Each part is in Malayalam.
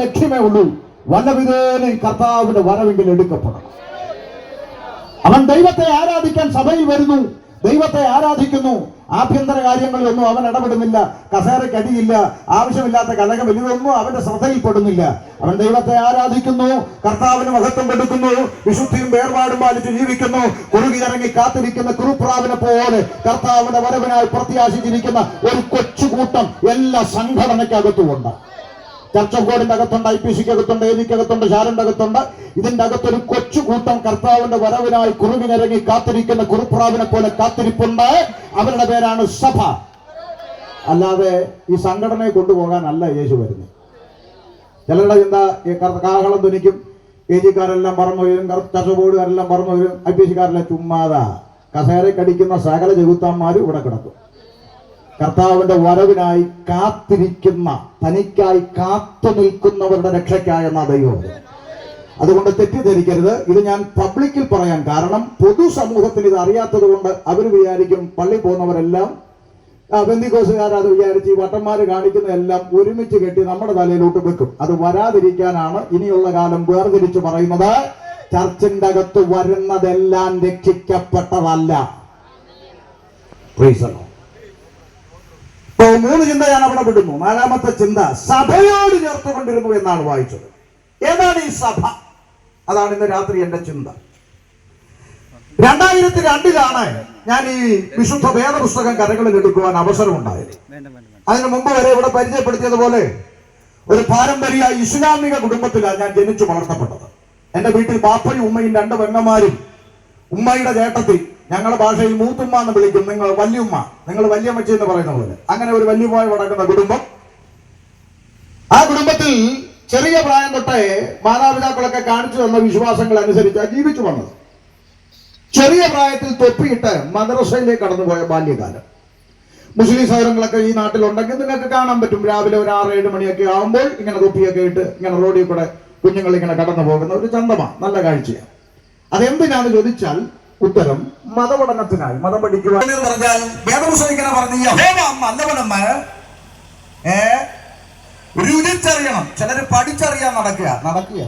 ലക്ഷ്യമേ ഉള്ളൂ. വല്ലവിധേന കർത്താവിന്റെ വരവെങ്കിൽ എടുക്കപ്പെടണം. അവൻ ദൈവത്തെ ആരാധിക്കാൻ സഭയിൽ വരുന്നു. ദൈവത്തെ ആരാധിക്കുന്നു. ആഭ്യന്തര കാര്യങ്ങളിലൊന്നും അവൻ ഇടപെടുന്നില്ല. കസേരക്കടിയില്ല ആവശ്യമില്ലാത്ത കലകം ഇതൊന്നും അവന്റെ ശ്രദ്ധയിൽപ്പെടുന്നില്ല. അവൻ ദൈവത്തെ ആരാധിക്കുന്നു. കർത്താവിന് മഹത്വം കൊടുക്കുന്നു. വിശുദ്ധിയും വേർപാടും പാലിച്ച് ജീവിക്കുന്നു. കുറുകി ഇറങ്ങി കാത്തിരിക്കുന്ന കുറുപ്രാവിനെ പോലെ കർത്താവിന്റെ വരവിനായി പ്രത്യാശിച്ചിരിക്കുന്ന ഒരു കൊച്ചുകൂട്ടം എല്ലാ സംഘടനയ്ക്കകത്തുമുണ്ട്. ചർച്ച ബോർഡിന്റെ അകത്തുണ്ട് ഐ പി സിക്ക് അകത്തുണ്ട് ഏതിക്കകത്തുണ്ട് ഷാരന്റെ അകത്തുണ്ട് ഇതിന്റെ അകത്തൊരു കൊച്ചു കൂട്ടം കർത്താവിന്റെ വരവിനായി കുറുവിനിറങ്ങി കാത്തിരിക്കുന്ന കുറുപ്രാവിനെ പോലെ കാത്തിരിപ്പുണ്ട്. അവരുടെ പേരാണ് സഭ. അല്ലാതെ ഈ സംഘടനയെ കൊണ്ടുപോകാനല്ല യേശു വരുന്നത്. ചിലരുടെ ചിന്ത കാഹളം തുനിക്കും. എ ജിക്കാരെല്ലാം പറന്നു വരും ചർച്ച ബോർഡുകാരെല്ലാം വരും. I P സിക്കാരെല്ലാം ചുമ്മാതാ. കസേരക്കടിക്കുന്ന സകല ചെകുത്താന്മാരും ഇവിടെ കിടക്കും. കർത്താവിന്റെ വരവിനായി കാത്തിരിക്കുന്ന തനിക്കായി കാത്തു നിൽക്കുന്നവരുടെ രക്ഷയ്ക്കായെന്ന ദൈവം. അതുകൊണ്ട് തെറ്റിദ്ധരിക്കരുത്. ഇത് ഞാൻ പബ്ലിക്കിൽ പറയാൻ കാരണം പൊതുസമൂഹത്തിന് ഇത് അറിയാത്തത് കൊണ്ട് അവർ വിചാരിക്കും പള്ളി പോകുന്നവരെല്ലാം ബന്ദിക്കോസുകാർ അത് വിചാരിച്ച് ഈ വട്ടന്മാർ കാണിക്കുന്ന എല്ലാം ഒരുമിച്ച് കെട്ടി നമ്മുടെ തലയിലോട്ട് വെക്കും. അത് വരാതിരിക്കാനാണ് ഇനിയുള്ള കാലം വേർതിരിച്ച് പറയുന്നത്. ചർച്ചിന്റെ അകത്ത് വരുന്നതെല്ലാം രക്ഷിക്കപ്പെട്ടതല്ല. Praise ഇപ്പോ മൂന്ന് ചിന്ത ഞാൻ അവിടെ വിടുന്നു നാലാമത്തെ ചിന്ത സഭയോട് ചേർത്തുകൊണ്ടിരുന്നു എന്നാണ് വായിച്ചത്. ഏതാണ് ഈ സഭ? അതാണ് ഇന്ന് രാത്രി എന്റെ ചിന്ത. രണ്ടായിരത്തി രണ്ടിലാണ് ഞാൻ ഈ വിശുദ്ധ വേദപുസ്തകം കരകളിൽ എടുക്കുവാൻ അവസരമുണ്ടായത്. അതിനു മുമ്പ് വരെ ഇവിടെ പരിചയപ്പെടുത്തിയതുപോലെ ഒരു പാരമ്പര്യ ഇസ്ലാമിക കുടുംബത്തിലാണ് ഞാൻ ജനിച്ചു വളർത്തപ്പെട്ടത്. എന്റെ വീട്ടിൽ ബാപ്പയും ഉമ്മയും രണ്ട് പെങ്ങന്മാരും ഉമ്മയുടെ ചേട്ടത്തി ഞങ്ങളുടെ ഭാഷയിൽ മൂത്തുമ്മ എന്ന് വിളിക്കും. നിങ്ങൾ വല്യുമ്മ. നിങ്ങൾ വല്യമ്മച്ചി എന്ന് പറയുന്ന പോലെ. അങ്ങനെ ഒരു വല്യുമായി നടക്കുന്ന കുടുംബം. ആ കുടുംബത്തിൽ ചെറിയ പ്രായം തൊട്ടേ മാതാപിതാക്കളൊക്കെ കാണിച്ചു തന്ന വിശ്വാസങ്ങൾ അനുസരിച്ചാണ് ജീവിച്ചു വന്നത്. ചെറിയ പ്രായത്തിൽ തൊപ്പിയിട്ട് മദ്രസയിലേക്ക് കടന്നുപോയ ബാല്യകാലം. മുസ്ലിം സൗരങ്ങളൊക്കെ ഈ നാട്ടിലുണ്ടെങ്കിൽ നിങ്ങൾക്ക് കാണാൻ പറ്റും. രാവിലെ ഒരു ആറ് ഏഴ് മണിയൊക്കെ ആകുമ്പോൾ ഇങ്ങനെ തൊപ്പിയൊക്കെ ഇട്ട് ഇങ്ങനെ റോഡിൽ കൂടെ കുഞ്ഞുങ്ങൾ ഇങ്ങനെ കടന്നു പോകുന്ന ഒരു ചന്തമാണ്. നല്ല കാഴ്ചയാണ്. അതെന്തിനാന്ന് ചോദിച്ചാൽ ഉത്തരം മതപഠനത്തിനായി. മതം പഠിക്കുവാൻ പറഞ്ഞാൽ പറഞ്ഞു രുചിച്ചറിയണം ചിലര് പഠിച്ചറിയാൻ നടക്കുക നടക്കുക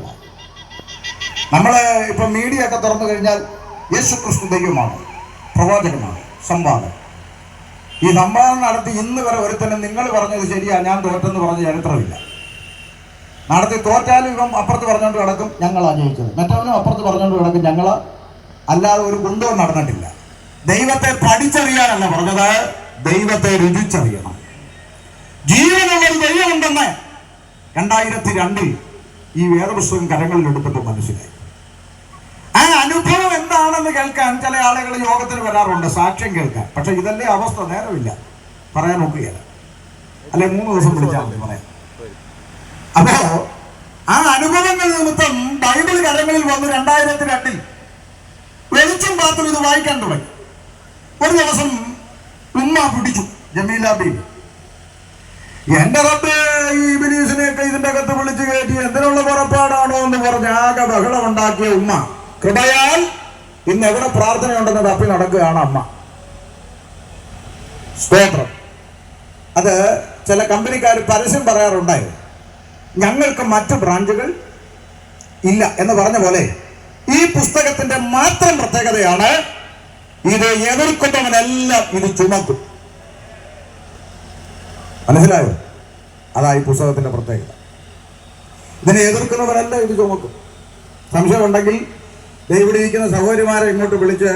നമ്മൾ ഇപ്പൊ മീഡിയ ഒക്കെ തുറന്നു കഴിഞ്ഞാൽ യേശു ക്രിസ്തു ദൈവമാണ്. പ്രവാചകനാണ്. സംവാദം ഈ സംവാദം നടത്തി ഇന്ന് വരെ ഒരുത്തന്നെ നിങ്ങൾ പറഞ്ഞത് ശരിയാ ഞാൻ തോറ്റെന്ന് പറഞ്ഞ ചരിത്രമില്ല. നടത്തി തോറ്റാലും ഇവൻ അപ്പുറത്ത് പറഞ്ഞുകൊണ്ട് കിടക്കും ഞങ്ങളാ ജയിച്ചത് മറ്റവനും അപ്പുറത്ത് പറഞ്ഞുകൊണ്ട് കിടക്കും ഞങ്ങളാ അല്ലാതെ ഒരു കുന്തവും നടന്നിട്ടില്ല. ദൈവത്തെ പഠിച്ചറിയാനല്ല പറഞ്ഞത്. ദൈവത്തെ രുചിച്ചറിയണം. ജീവനുള്ള ദൈവമുണ്ടെന്ന് രണ്ടായിരത്തി രണ്ടിൽ ഈ വേദപുസ്തകം കരങ്ങളിൽ എടുത്തപ്പോൾ മനസ്സിലായി. ആ അനുഭവം എന്താണെന്ന് കേൾക്കാൻ ചില ആളുകൾ യോഗത്തിൽ വരാറുണ്ട്. സാക്ഷ്യം കേൾക്കാൻ. പക്ഷെ ഇതല്ലേ അവസ്ഥ? നേരമില്ല. പറയാൻ നോക്കുകയല്ല അല്ലെ മൂന്ന് ദിവസം വിളിച്ചാൽ മതി പറയാം. അപ്പോ ആ അനുഭവങ്ങൾ നിമിത്തം ബൈബിൾ കരങ്ങളിൽ വന്ന് രണ്ടായിരത്തി രണ്ടിൽ വെളിച്ചം പാത്രം ഇത് വായിക്കാൻ തുടങ്ങി. ഒരു ദിവസം ഉമ്മ പിടിച്ചു ജമീല ബീബി എന്റെ റബ്ബ് ഈ ബിലീസിനെയൊക്കെ ഇതിന്റെ അകത്ത് വിളിച്ചു കയറ്റി എന്തിനുള്ള പുറപ്പാടാണോ എന്ന് പറഞ്ഞ് ആകെ ബഹളം ഉണ്ടാക്കിയ ഉമ്മ കൃപയാൽ ഇന്ന് എവിടെ പ്രാർത്ഥനയുണ്ടെന്ന് തപ്പി നടക്കുകയാണ് അമ്മ. സ്തോത്രം. അത് ചില കമ്പനിക്കാർ പരസ്യം പറയാറുണ്ടായിരുന്നു. ഞങ്ങൾക്ക് മറ്റ് ബ്രാഞ്ചുകൾ ഇല്ല എന്ന് പറഞ്ഞ പോലെ ഈ പുസ്തകത്തിന്റെ മാത്രം പ്രത്യേകതയാണ് ഇത് എതിർക്കുന്നവനെല്ലാം ഇത് ചുമക്കും. മനസ്സിലായോ? അതാ ഈ പുസ്തകത്തിന്റെ പ്രത്യേകത. ഇതിനെ എതിർക്കുന്നവരല്ല ഇത് ചുമക്കും. സംശയമുണ്ടെങ്കിൽ ഇവിടെ ഇരിക്കുന്ന സഹോദരിമാരെ ഇങ്ങോട്ട് വിളിച്ച്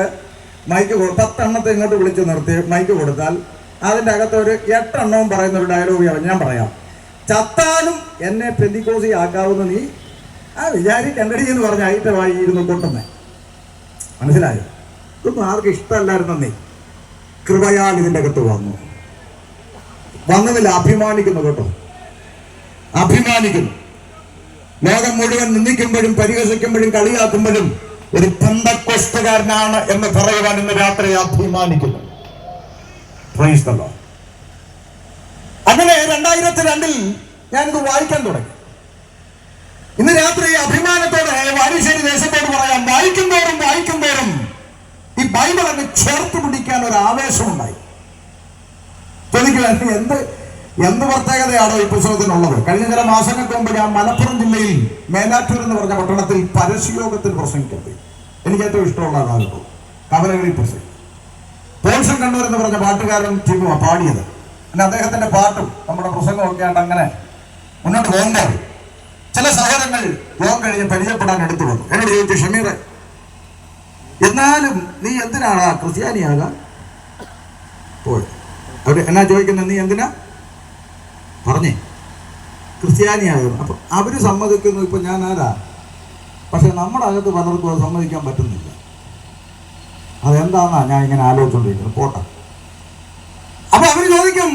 മൈക്ക് പത്തെണ്ണത്തെ ഇങ്ങോട്ട് വിളിച്ച് നിർത്തി മൈക്ക് കൊടുത്താൽ അതിന്റെ അകത്ത് ഒരു എട്ടെണ്ണവും പറയുന്ന ഒരു ഡയലോഗ് ഞാൻ പറയാം. ചത്താലും എന്നെ പെന്തിക്കോസി ആക്കാവുന്ന നീ ആ വിചാരി കണ്ടടി എന്ന് പറഞ്ഞ ഐറ്റമായി ഇരുന്ന് കൊട്ടുന്നേ. മനസ്സിലായോ? ഇതൊന്നും ആർക്കും ഇഷ്ടമല്ലായിരുന്നു കൃപയാൽ ഇതിന്റെ അകത്ത് വന്നു. വന്നതിൽ അഭിമാനിക്കുന്നു കേട്ടോ. അഭിമാനിക്കുന്നു. ലോകം മുഴുവൻ നിന്ദിക്കുമ്പോഴും പരിഹസിക്കുമ്പോഴും കളിയാക്കുമ്പോഴും ഒരു പന്തക്കൊസ്തുകാരനാണ് എന്ന് പറയുവാൻ ഇന്ന് രാത്രി അഭിമാനിക്കുന്നു. അങ്ങനെ രണ്ടായിരത്തി രണ്ടിൽ ഞാനിത് വായിക്കാൻ തുടങ്ങി. ഇന്ന് രാത്രി ബൈബിൾ അങ്ങ് ചേർത്ത് പിടിക്കാൻ ഒരു ആവേശമുണ്ടായി. ചോദിക്കുക എന്ത് എന്ത് പ്രത്യേകതയാണോ ഈ പുസ്തകത്തിനുള്ളത്? കഴിഞ്ഞ ചില മാസങ്ങൾക്ക് മുമ്പ് ഞാൻ മലപ്പുറം ജില്ലയിൽ മേലാറ്റൂർ എന്ന് പറഞ്ഞ പട്ടണത്തിൽ പരസ്യയോഗത്തിൽ പ്രസംഗിക്കുന്നത് എനിക്ക് ഏറ്റവും ഇഷ്ടമുള്ള അതായിരുന്നു കവലകളിൽ പ്രസംഗിക്കും പോൾസൺ കണ്ണൂർ എന്ന് പറഞ്ഞ പാട്ടുകാരൻ ടീമുമാണ് പാടിയത്. പിന്നെ അദ്ദേഹത്തിന്റെ പാട്ടും നമ്മുടെ പ്രസംഗമൊക്കെ ആണ്ട് അങ്ങനെ മുന്നോട്ട് പോകുമ്പോൾ ചില സഹോദരങ്ങൾ യോഗം കഴിഞ്ഞ് പരിചയപ്പെടാൻ എടുത്തു വന്നു. എന്നോട് ചോദിച്ചു ഷമീർ എന്നാലും നീ എന്തിനാണ് ക്രിസ്ത്യാനിയാകാൻ പോയത്? എന്നാ ചോദിക്കുന്നത്? നീ എന്തിനാ? പറഞ്ഞേ. ക്രിസ്ത്യാനിയാകുന്നു അപ്പൊ അവർ സമ്മതിക്കുന്നു. ഇപ്പൊ ഞാൻ ആരാ? പക്ഷെ നമ്മുടെ അകത്ത് പലർക്കും അത് സമ്മതിക്കാൻ പറ്റുന്നില്ല. അതെന്താന്നാ ഞാൻ ഇങ്ങനെ ആലോചിച്ചുകൊണ്ടിരിക്കുന്നത് പോട്ടെ. അപ്പൊ അവർ ചോദിക്കും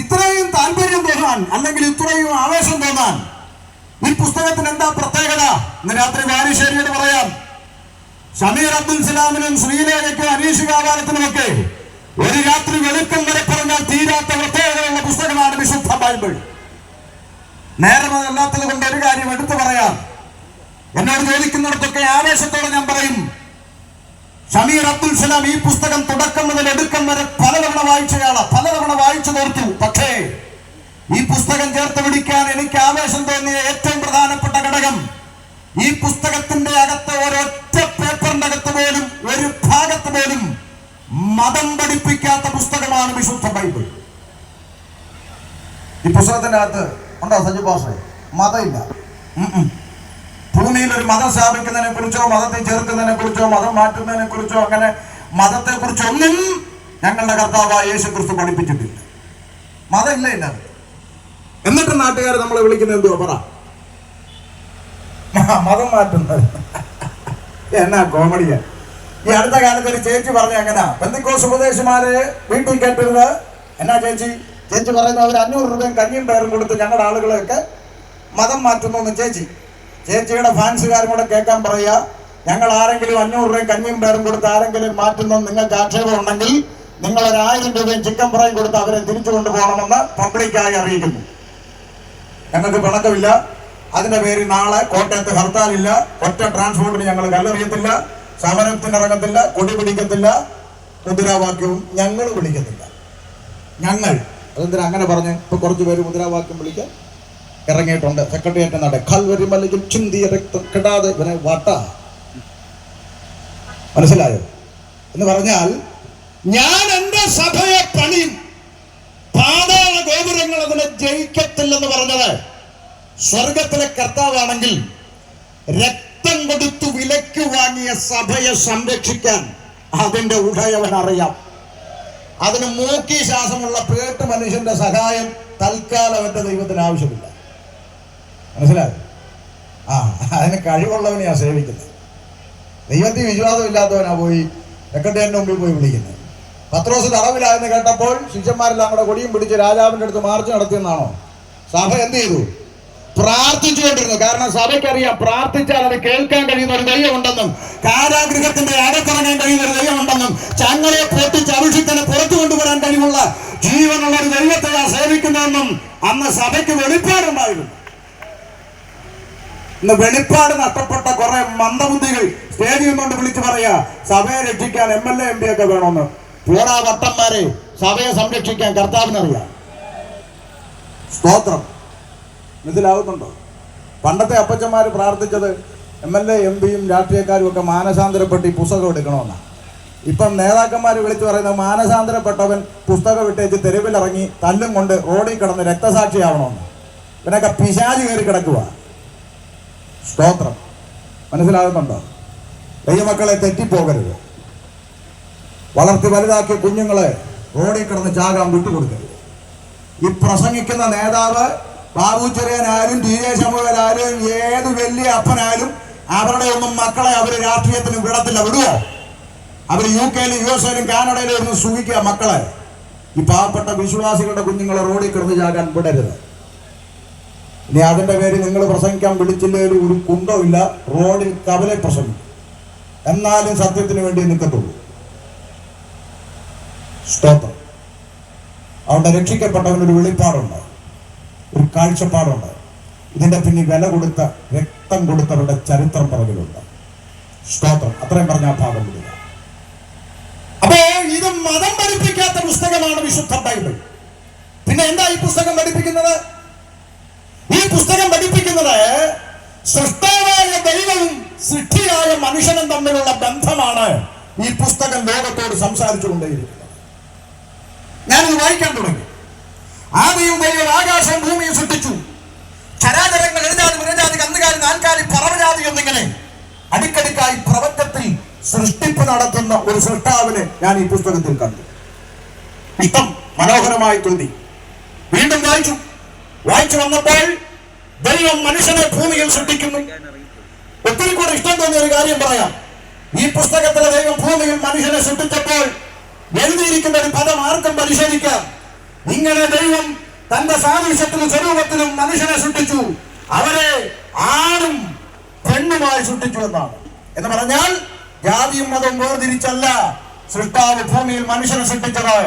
ഇത്രയും താല്പര്യം തോന്നാൻ അല്ലെങ്കിൽ ഇത്രയും ആവേശം തോന്നാൻ ഈ പുസ്തകത്തിന് എന്താ പ്രത്യേകത? ഇന്ന് രാത്രി വാരിശ്ശേരിയോട് പറയാം. ഷമീർ അബ്ദുൽ സലാമിനും ശ്രീലേഖയ്ക്കും അനീഷ് കാവാലത്തിനുമൊക്കെ ഒരു രാത്രി വെളുക്കം വരെ പറഞ്ഞാൽ തീരാത്ത പ്രത്യേകതയുള്ള പുസ്തകമാണ് വിശുദ്ധ ബൈബിൾ. നേരം അതല്ലാത്തത് കൊണ്ട് ഒരു കാര്യം എടുത്തു പറയാം. എന്നോട് ചോദിക്കുന്നിടത്തൊക്കെ ആവേശത്തോടെ ഞാൻ പറയും ഷമീർ അബ്ദുൽ സലാം ഈ പുസ്തകം തുടക്കം മുതൽ എടുക്കം വരെ പലതവണ വായിച്ചയാളാ പലതവണ വായിച്ചു തീർത്തു. പക്ഷേ ഈ പുസ്തകം ചേർത്ത് പിടിക്കാൻ എനിക്ക് ആവേശം തോന്നിയ ഏറ്റവും പ്രധാനപ്പെട്ട ഘടകം ഈ പുസ്തകത്തിന്റെ അകത്ത് ഒരൊറ്റ മതം പഠിപ്പിക്കാത്ത പുസ്തകമാണ് വിശുദ്ധ ബൈബിൾ. ഈ പുസ്തകത്തിന്റെ അകത്ത് ഉണ്ടോ സഞ്ജു ഭാഷേ മതമില്ല. ഭൂമിയിൽ ഒരു മതം സ്ഥാപിക്കുന്നതിനെ കുറിച്ചോ മതത്തെ ചേർക്കുന്നതിനെ കുറിച്ചോ മതം മാറ്റുന്നതിനെ കുറിച്ചോ അങ്ങനെ മതത്തെ കുറിച്ചൊന്നും ഞങ്ങളുടെ കർത്താവായ യേശു ക്രിസ്തു പഠിപ്പിച്ചിട്ടില്ല. മതം ഇല്ല എന്നിട്ട് നാട്ടുകാർ നമ്മളെ വിളിക്കുന്നത് എന്തുവാ? പറ. മതം മാറ്റുന്നത്. എന്നാ കോമഡിയാ. ഈ അടുത്ത കാലത്ത് ഒരു ചേച്ചി പറഞ്ഞ എങ്ങനെയാ ബന്ധുക്കോസ് ഉപദേശമാര് വീട്ടിൽ കേട്ടിരുന്നത് എന്നാ ചേച്ചി? ചേച്ചി പറയുന്നത് അവർ അഞ്ഞൂറ് രൂപയും കഞ്ഞിയും പേരും കൊടുത്ത് ഞങ്ങളുടെ ആളുകളെയൊക്കെ മതം മാറ്റുന്നു എന്ന് ചേച്ചി. ചേച്ചിയുടെ ഫാൻസുകാരും കൂടെ കേൾക്കാൻ പറയുക ഞങ്ങൾ ആരെങ്കിലും അഞ്ഞൂറ് രൂപയും കഞ്ഞിയും പേരും കൊടുത്ത് ആരെങ്കിലും മാറ്റുന്നു നിങ്ങൾക്ക് ആക്ഷേപം ഉണ്ടെങ്കിൽ നിങ്ങൾ ഒരു ആയിരം രൂപയും ചിക്കൻ ഫ്രൈയും കൊടുത്ത് അവരെ തിരിച്ചു കൊണ്ടുപോകണമെന്ന് പബ്ലിക്കായി അറിയിക്കുന്നു. ഞങ്ങൾക്ക് പിണക്കമില്ല. അതിന്റെ പേരിൽ നാളെ കോട്ടയത്ത് ഹർത്താലില്ല. ഒറ്റ ട്രാൻസ്പോർട്ടിന് ഞങ്ങൾ കല്ലെറിയത്തില്ല. സമരത്തിന് ഇറങ്ങത്തില്ല കൊടി പിടിക്കത്തില്ല മുദ്രാവാക്യവും ഞങ്ങൾ വിളിക്കത്തില്ല. ഞങ്ങൾ അതെന്തിനാ അങ്ങനെ പറഞ്ഞ്? ഇപ്പൊ കുറച്ച് പേര് മുദ്രാവാക്യം വിളിക്കാൻ ഇറങ്ങിയിട്ടുണ്ട്. സെക്രട്ടേറിയറ്റ് നട കൽവരി മലയിൽ ചിന്തിയ രക്തം കെടാതെ ഇവനെ വട്ട. മനസ്സിലായോ? എന്ന് പറഞ്ഞാൽ ഞാൻ എന്റെ സഭയെ പണിയും പാതാള ഗോപുരങ്ങൾ അതിനെ ജയിക്കത്തില്ലെന്ന് പറഞ്ഞത് സ്വർഗത്തിലെ കർത്താവാണെങ്കിൽ രക്തം കൊടുത്തു വിലക്ക് വാങ്ങിയ സഭയെ സംരക്ഷിക്കാൻ അതിന്റെ ഉടയവൻ അറിയാം. അതിന് മൂക്കി ശ്വാസമുള്ള പേട്ട് മനുഷ്യന്റെ സഹായം തൽക്കാലം എന്റെ ദൈവത്തിന് ആവശ്യമില്ല. മനസ്സിലായി? ആ അതിന് കഴിവുള്ളവനെയാ സേവിക്കുന്നത്. ദൈവത്തിൽ വിശ്വാസമില്ലാത്തവനാ പോയി സെക്രട്ടറിയുടെ മുമ്പിൽ പോയി വിളിക്കുന്നത്. പത്രോസ് തടവിലായെന്ന് കേട്ടപ്പോൾ ശിഷ്യന്മാരെല്ലാം കൂടെ കൊടിയും പിടിച്ച് രാജാവിന്റെ അടുത്ത് മാർച്ച് നടത്തിയെന്നാണോ? സഭ എന്ത് ചെയ്തു? പ്രാർത്ഥിച്ചുകൊണ്ടിരുന്നു. കാരണം സഭയ്ക്കറിയാം പ്രാർത്ഥിച്ചാൽ അത് കേൾക്കാൻ കഴിയുന്ന ഒരു ദൈവമുണ്ടെന്നും കാരാഗ്രഹത്തിന്റെ അകത്തിറങ്ങാൻ കഴിയുന്ന ഒരു ദൈവമുണ്ടെന്നും ചങ്ങലെ പൊട്ടിച്ച് അഭിഷിക്തനെ പുറത്തു കൊണ്ടുവരാൻ കഴിവുള്ള ജീവനുള്ള ഒരു ദൈവത്തെയാ സേവിക്കുന്നതെന്നും അന്ന് സഭയ്ക്ക് വെളിപ്പാടുണ്ടായിരുന്നു. ഇന്ന് വെളിപ്പാട് നഷ്ടപ്പെട്ട കുറെ മന്ദബുദ്ധികൾ സ്റ്റേജിൽ കൊണ്ട് വിളിച്ചു പറയാ സഭയെ രക്ഷിക്കാൻ M L A M P ഒക്കെ വേണമെന്ന് പോടാ വട്ടന്മാരെ സഭയെ സംരക്ഷിക്കാൻ കർത്താവിനറിയാം. സ്തോത്രം. മനസ്സിലാവുന്നുണ്ടോ പണ്ടത്തെ അപ്പച്ചന്മാർ പ്രാർത്ഥിച്ചത് എം എൽ എ എം പിയും രാഷ്ട്രീയക്കാരും ഒക്കെ മാനസാന്തരപ്പെട്ട് ഈ പുസ്തകം എടുക്കണമെന്നാണ് ഇപ്പം നേതാക്കന്മാർ വിളിച്ചു പറയുന്നത് മാനസാന്തരപ്പെട്ടവൻ പുസ്തകം ഇട്ടേച്ച് തെരുവിലിറങ്ങി തല്ലും കൊണ്ട് റോഡിൽ കിടന്ന് രക്തസാക്ഷിയാവണമെന്ന്. ഇവനൊക്കെ പിശാചി കയറി കിടക്കുക സ്തോത്രം. മനസ്സിലാകുന്നുണ്ടോ? ദൈവമക്കളെ തെറ്റിപ്പോകരുത്. വളർത്തി വലുതാക്കിയ കുഞ്ഞുങ്ങളെ റോഡിൽ കിടന്ന് ചാകാൻ വിട്ടുകൊടുക്കരുത്. ഈ പ്രസംഗിക്കുന്ന നേതാവ് ബാബു ചെറിയനായാലും ടി ജെ ശമുവലായാലും ഏത് വലിയ അപ്പനായാലും അവരുടെ ഒന്നും മക്കളെ അവർ രാഷ്ട്രീയത്തിന് വിടത്തില്ല. വിടുവോ? അവർ യു കെയിലും യു എസ് എയിലും കാനഡയിലും ഒന്നും സുഖിക്കുക മക്കളെ. ഈ പാവപ്പെട്ട വിശ്വാസികളുടെ കുഞ്ഞുങ്ങളെ റോഡിൽ കിടന്ന് ചാകാൻ വിടരുത്. ഇനി അതിന്റെ പേര് നിങ്ങൾ പ്രസംഗിക്കാൻ വിളിച്ചില്ലെങ്കിൽ ഒരു കുന്തമില്ല റോഡിൽ കവലെ പ്രസംഗിക്കും. എന്നാലും സത്യത്തിന് വേണ്ടി നിൽക്കത്തുള്ളൂ. സ്തോത്രം. അവിടെ രക്ഷിക്കപ്പെട്ടവനൊരു വെളിപ്പാടുണ്ട്. ഒരു കാഴ്ചപ്പാടുണ്ട്. ഇതിന്റെ പിന്നിൽ വില കൊടുത്ത രക്തം കൊടുത്തവരുടെ ചരിത്രം പറഞ്ഞിട്ടുണ്ട് സ്തോത്രം. അത്രയും പറഞ്ഞ ആ ഭാഗം വിടുക അപ്പോ ഇത് മതം പഠിപ്പിക്കാത്ത പുസ്തകമാണ് വിശുദ്ധ ബൈബിൾ. പിന്നെ എന്താ ഈ പുസ്തകം പഠിപ്പിക്കുന്നത്? ഈ പുസ്തകം പഠിപ്പിക്കുന്നത് സൃഷ്ടാവായ ദൈവവും സൃഷ്ടിയായ മനുഷ്യനും തമ്മിലുള്ള ബന്ധമാണ് ഈ പുസ്തകം ലോകത്തോട് സംസാരിച്ചുകൊണ്ടേയിരിക്കുന്നത്. ഞാനിത് വായിക്കാൻ തുടങ്ങി. ആദ്യം ദൈവം ആകാശം ഭൂമിയും സൃഷ്ടിച്ചു. ചരാചരങ്ങൾ എഴുതാതി മുരജാതി കന്നുകാലി നാൽക്കാലി പറവജാതി എന്നിങ്ങനെ അടുക്കടുക്കായി പ്രപഞ്ചത്തിൽ സൃഷ്ടിപ്പ് നടത്തുന്ന ഒരു സൃഷ്ടാവിനെ ഞാൻ ഈ പുസ്തകത്തിൽ കണ്ടു. ഇഷ്ടം മനോഹരമായി തോന്നി. വീണ്ടും വായിച്ചു. വായിച്ചു വന്നപ്പോൾ ദൈവം മനുഷ്യനെ ഭൂമിയിൽ സൃഷ്ടിക്കുന്നു. ഒത്തിരി കൂടെ ഇഷ്ടം തോന്നിയ ഒരു കാര്യം പറയാം. ഈ പുസ്തകത്തിലെ ദൈവം ഭൂമിയിൽ മനുഷ്യനെ സൃഷ്ടിച്ചപ്പോൾ എഴുതിയിരിക്കുന്ന ഒരു പദം ആർക്കും പരിശോധിക്കാം. ഇങ്ങനെ ദൈവം തന്റെ സാദൃശ്യത്തിലും സ്വരൂപത്തിലും മനുഷ്യനെ സൃഷ്ടിച്ചു. അവരെ ആണും പെണ്ണുമായി സൃഷ്ടിച്ചു എന്നാണ്. എന്ന് പറഞ്ഞാൽ ജാതിയും മതവും വേർതിരിച്ചല്ല. സൃഷ്ടാവ് ഭൂമിയിൽ മനുഷ്യനെ സൃഷ്ടിച്ചത്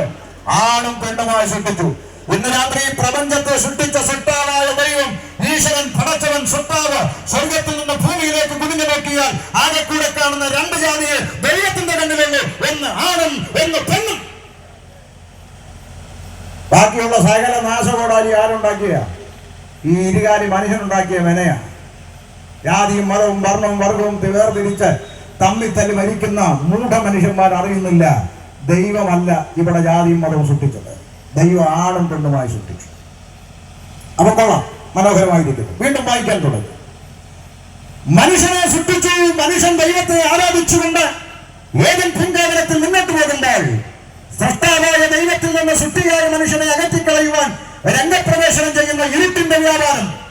ആണും പെണ്ണുമായി സൃഷ്ടിച്ചു. ഇന്ന് രാത്രി പ്രപഞ്ചത്തെ സൃഷ്ടിച്ച സൃഷ്ടാവായ ദൈവം ഈശ്വരൻ പടച്ചവൻ സൃഷ്ടാവ് സ്വർഗത്തിൽ നിന്ന് ഭൂമിയിലേക്ക് കുനിഞ്ഞു നോക്കിയാൽ ആകെ കൂടെ കാണുന്ന രണ്ട് ജാതിയെ ദൈവത്തിന്റെ കണ്ണിലുള്ളൂ ഒന്ന് ആണും ഒന്ന് പെണ്ണും ബാക്കിയുള്ള സകല നാശകോടാലി ആരുണ്ടാക്കിയ? ഈ ഇരുകാലി മനുഷ്യനുണ്ടാക്കിയ മെനയാ. ജാതിയും മതവും വർണവും വർഗവും വേർതിരിച്ച് തമ്മിൽ തല്ലി മരിക്കുന്ന മൂഢ മനുഷ്യന്മാർ അറിയുന്നില്ല. ദൈവമല്ല ഇവിടെ ജാതിയും മതവും സൃഷ്ടിച്ചത്. ദൈവം ആണും പെണ്ണുമായി സൃഷ്ടിച്ചു. അപ്പൊ കൊള്ളാം. മനോഹരമായിരിക്കുന്നു. വീണ്ടും വായിക്കാൻ തുടങ്ങി. മനുഷ്യനെ സൃഷ്ടിച്ചു. മനുഷ്യൻ ദൈവത്തെ ആരാധിച്ചുകൊണ്ട് ഏതൻ പൂങ്കാവനത്തിൽ മുന്നോട്ട് പോകുമ്പോൾ സൃഷ്ടാവായ ദൈവത്തിൽ നിന്ന് സൃഷ്ടിയായ മനുഷ്യനെ അകറ്റിക്കളയുവാൻ രംഗപ്രവേശനം ചെയ്യുന്ന ഇരുട്ടിന്റെ വ്യാപാരം.